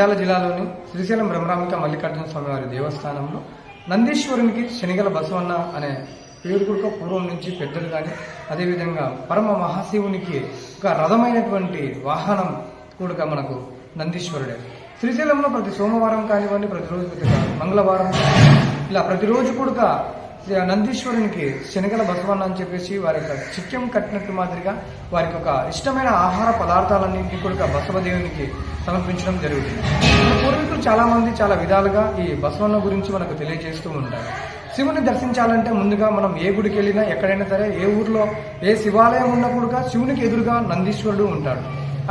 నంద్యాల జిల్లాలోని శ్రీశైలం బ్రహ్మరామిక మల్లికార్జున స్వామివారి దేవస్థానంలో నందీశ్వరునికి శనిగల బసవన్న అనే పేరు కూడా పూర్వం నుంచి పెద్దలు కానీ అదేవిధంగా పరమ మహాశివునికి ఒక రథమైనటువంటి వాహనం కూడా మనకు నందీశ్వరుడే. శ్రీశైలంలో ప్రతి సోమవారం కానివ్వండి ప్రతిరోజు మంగళవారం ఇలా ప్రతిరోజు కూడా నందీశ్వరునికి శనగల బసవన్న అని చెప్పేసి వారి యొక్క చిత్యం కట్టినట్టు మాదిరిగా వారికి ఒక ఇష్టమైన ఆహార పదార్థాలన్నింటినీ కూడా బసవదేవునికి సమర్పించడం జరుగుతుంది. పూర్వీకులు చాలా మంది చాలా విధాలుగా ఈ బసవన్న గురించి మనకు తెలియజేస్తూ ఉంటారు. శివుని దర్శించాలంటే ముందుగా మనం ఏ గుడికి వెళ్ళినా ఎక్కడైనా సరే ఏ ఊర్లో ఏ శివాలయం ఉన్నా కూడా శివునికి ఎదురుగా నందీశ్వరుడు ఉంటాడు.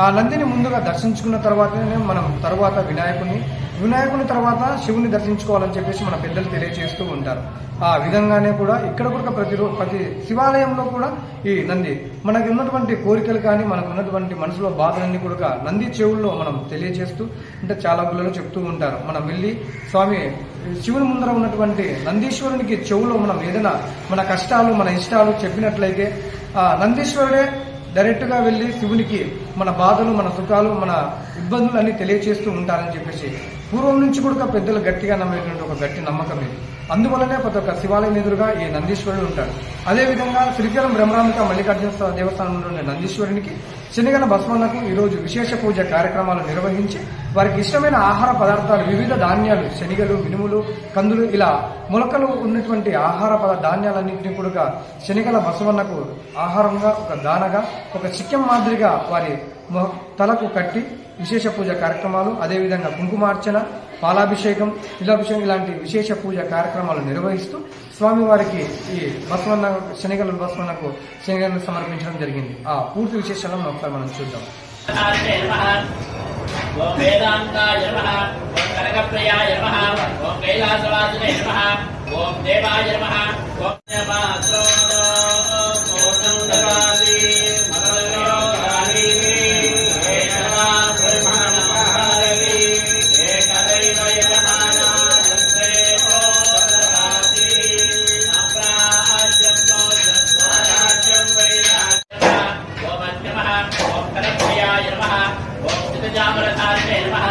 ఆ నందిని ముందుగా దర్శించుకున్న తర్వాతనే మనం తర్వాత వినాయకుని వినాయకుని తర్వాత శివుని దర్శించుకోవాలని చెప్పేసి మన పెద్దలు తెలియజేస్తూ ఉంటారు. ఆ విధంగానే కూడా ఇక్కడ కూడా ప్రతిరో ప్రతి శివాలయంలో కూడా ఈ నంది మనకు ఉన్నటువంటి కోరికలు కానీ మనకు ఉన్నటువంటి మనసులో బాధలన్నీ కూడా నంది చెవుల్లో మనం తెలియజేస్తూ అంటే చాలా గుళ్ళలో చెప్తూ ఉంటారు. మనం వెళ్ళి స్వామి శివుని ముందర ఉన్నటువంటి నందీశ్వరునికి చెవులో మనం ఏదైనా మన కష్టాలు మన ఇష్టాలు చెప్పినట్లయితే ఆ నందీశ్వరుడే డైరెక్ట్గా వెళ్ళి శివునికి మన బాధలు మన సుఖాలు మన ఇబ్బందులు అన్ని తెలియచేస్తూ ఉంటారని చెప్పేసి పూర్వం నుంచి కూడా పెద్దలు గట్టిగా నమ్మేటువంటి ఒక గట్టి నమ్మకం ఇది. అందువల్లనే ప్రతి ఒక్క శివాలయం ఎదురుగా ఈ నందీశ్వరుడు ఉంటాడు. అదేవిధంగా శ్రీకారం బ్రహ్మరామిక మల్లికార్జున దేవస్థానంలో ఉండే నందీశ్వరునికి శనిగల బసవన్నకు ఈ రోజు విశేష పూజ కార్యక్రమాలు నిర్వహించి వారికి ఇష్టమైన ఆహార పదార్థాలు వివిధ ధాన్యాలు శనిగలు మినుములు కందులు ఇలా మొలకలు ఉన్నటువంటి ఆహార పద ధాన్యాలన్నింటినీ కూడా శనిగల బసవన్నకు ఆహారంగా ఒక దానగా ఒక చిక్కెం మాదిరిగా వారి తలకు కట్టి విశేష పూజ కార్యక్రమాలు అదేవిధంగా కుంకుమార్చన పాలాభిషేకం ఇలాభిషేకం ఇలాంటి విశేష పూజ కార్యక్రమాలు నిర్వహిస్తూ స్వామివారికి ఈ బస్వన్న శనిగల బస్వన్నకు శనిగలను సమర్పించడం జరిగింది. ఆ పూర్తి విశేషాలను ఒకసారి మనం చూద్దాం. ఓం వేదాంతాయ నమ. ఓం కనకప్రియాయ నమ. ఓం కైలాసవాసినే నమ. ఓం దేవాయ నమ. ఓం నమాత్రోదో वेदान्ताय नमः ॐ स्थितजामरतारिणे नमः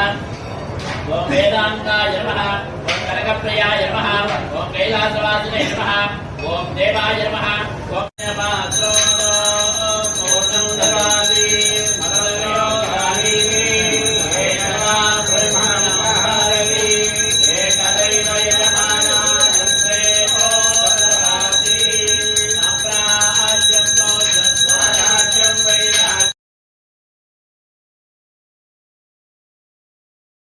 ॐ वेदान्ताय नमः ॐ कनकप्रियाय नमः ॐ कैलासवासिने नमः ॐ देवाय नमः ॐ नमः Yeah.